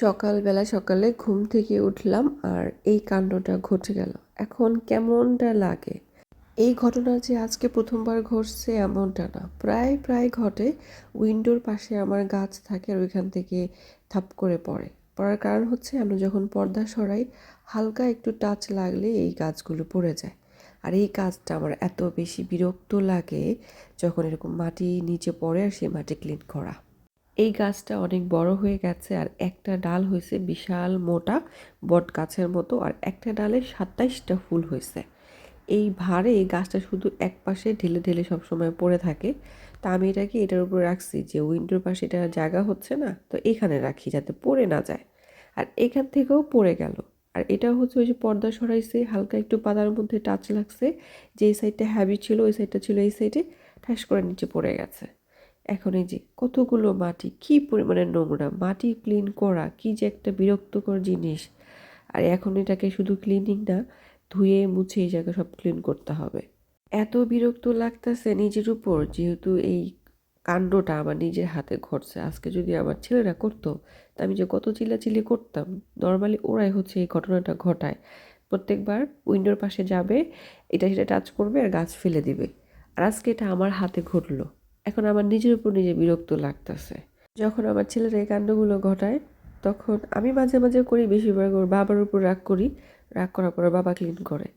সকালবেলা সকালে ঘুম থেকে উঠলাম আর এই কাণ্ডটা ঘটে গেল। এখন কেমনটা লাগে? এই ঘটনা যে আজকে প্রথমবার ঘটছে এমনটা না। প্রায় প্রায় ঘটে উইন্ডোর পাশে আমার গাছ থাকে আর ওইখান থেকে থাপ করে পড়ে। পড়ার কারণ হচ্ছে আমরা যখন পর্দা সরাই, হালকা একটু টাচ লাগলে এই গাছগুলো পড়ে যায়। আর এই কাজটা আমার এত বেশি বিরক্ত লাগে যখন এরকম মাটি নিচে পড়ে আর সেই মাটি ক্লিন করা। এই গাছটা অনেক বড় হয়ে গেছে আর একটা ডাল হয়েছে বিশাল মোটা বট গাছের মতো আর একটা ডালে সাতাইশটা ফুল হয়েছে। এই ভারে গাছটা শুধু এক পাশে ঢেলে ঢেলে সবসময় পড়ে থাকে। তা আমি এটাকে এটার উপরে রাখছি যে উইন্ডোর পাশে এটা জায়গা হচ্ছে না, তো এখানে রাখি যাতে পড়ে না যায়। আর এখান থেকেও পড়ে গেল। আর এটা হচ্ছে ওই যে পর্দা সরাইছে, হালকা একটু পাতার মধ্যে টাচ লাগছে। যে এই সাইডটা হ্যাবি ছিল, ওই সাইডটা ছিল এই সাইডে ঠাস করে নিচে পড়ে গেছে। এখন এই যে কতগুলো মাটি, কি পরিমাণে নোংরা, মাটি ক্লিন করা, কি যে একটা বিরক্তকর জিনিস। আর এখন এটাকে শুধু ক্লিনিং না, ধুয়ে, মুছে এই জায়গা সব ক্লিন করতে হবে। এত বিরক্ত লাগতেছে নিজের উপর, যেহেতু এই কাণ্ডটা আমার নিজের হাতে ঘটছে। আজকে যদি আমার ছেলেরা করতো, তা আমি যে কত চিল্লাচিল্লি করতাম। নর্মালি ওরাই হচ্ছে এই ঘটনাটা ঘটায়। প্রত্যেকবার উইন্ডোর পাশে যাবে, এটা সেটা টাচ করবে আর গাছ ফেলে দিবে। আর আজকে এটা আমার হাতে ঘটলো। এখন আমার নিজের উপর নিজে বিরক্ত লাগতেছে। যখন আমার ছেলেরা এই কাণ্ডগুলো ঘটায়, তখন আমি মাঝে মাঝে করি, বেশিরভাগ ওর বাবার উপর রাগ করি, রাগ করার পরে বাবা ক্লিন করে।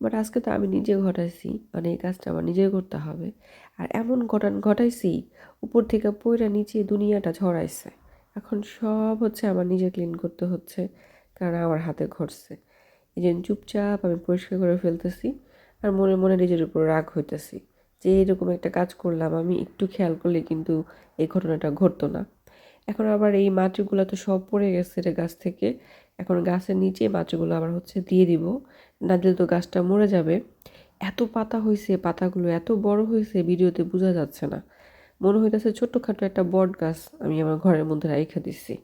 বাট আজকে তো আমি নিজে ঘটাইছি মানে এই কাজটা আমার নিজে করতে হবে। আর এমন ঘটান, ঘটাইছি, উপর থেকে পয়রা নিচে দুনিয়াটা ছড়াইছে এখন সব হচ্ছে আমার নিজে ক্লিন করতে হচ্ছে, কারণ আমার হাতে ঘটছে। এই জন্য চুপচাপ আমি পরিষ্কার করে ফেলতেছি, আর মনে মনে নিজের উপর রাগ হইতেছি। যে এরকম একটা কাজ করলাম, আমি একটু খেয়াল করলে কিন্তু এই ঘটনাটা ঘটতো না। এখন আবার এই মাটিগুলো তো সব পড়ে গেছে রে গাছ থেকে। এখন গাছের নিচে মাটিগুলো আবার হচ্ছে দিয়ে দিব। না দিলে তো গাছটা মরে যাবে। এত পাতা হয়েছে পাতাগুলো এত বড় হয়েছে ভিডিওতে বোঝা যাচ্ছে না। মনে হইতেছে ছোট্টখাটো একটা বট গাছ আমি আমার ঘরের মধ্যে রেখে দিচ্ছি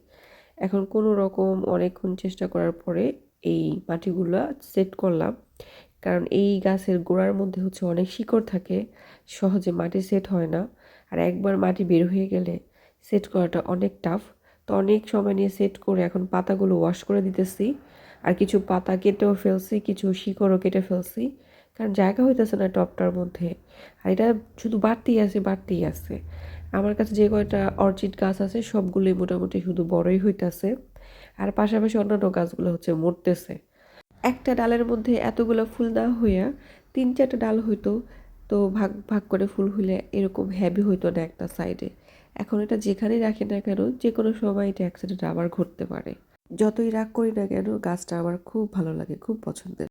এখন কোনো রকম অনেকক্ষণ চেষ্টা করার পরে এই মাটিগুলো সেট করলাম। কারণ এই গাছের গোড়ার মধ্যে হচ্ছে অনেক শিকড় থাকে, সহজে মাটি সেট হয় না। আর একবার মাটি বের হয়ে গেলে সেট করাটা অনেক টাফ তো অনেক সময় নিয়ে সেট করে এখন পাতাগুলো ওয়াশ করে দিতেছি। আর কিছু পাতা কেটেও ফেলছি, কিছু শিকড়ও কেটে ফেলছি। কারণ জায়গা হইতেছে না টপটার মধ্যে। আর এটা শুধু বাড়তেই আছে বাড়তেই আছে। আমার কাছে যে কয়টা অর্চিড গাছ আছে, সবগুলোই মোটামুটি শুধু বড়ই হইতেছে। আর পাশাপাশি অন্যান্য গাছগুলো হচ্ছে মরতেছে। একটা ডালের মধ্যে এতগুলো ফুল না হইয়া তিন চারটা ডাল হইতো, তো ভাগ ভাগ করে ফুল হইলে এরকম হ্যাভি হইতো না একটা সাইডে এখন এটা যেখানেই রাখি না কেন যে কোনো সময় এটা অ্যাক্সিডেন্ট আবার ঘটতে পারে। যতই রাগ করি না কেন, গাছটা আমার খুব ভালো লাগে, খুব পছন্দের।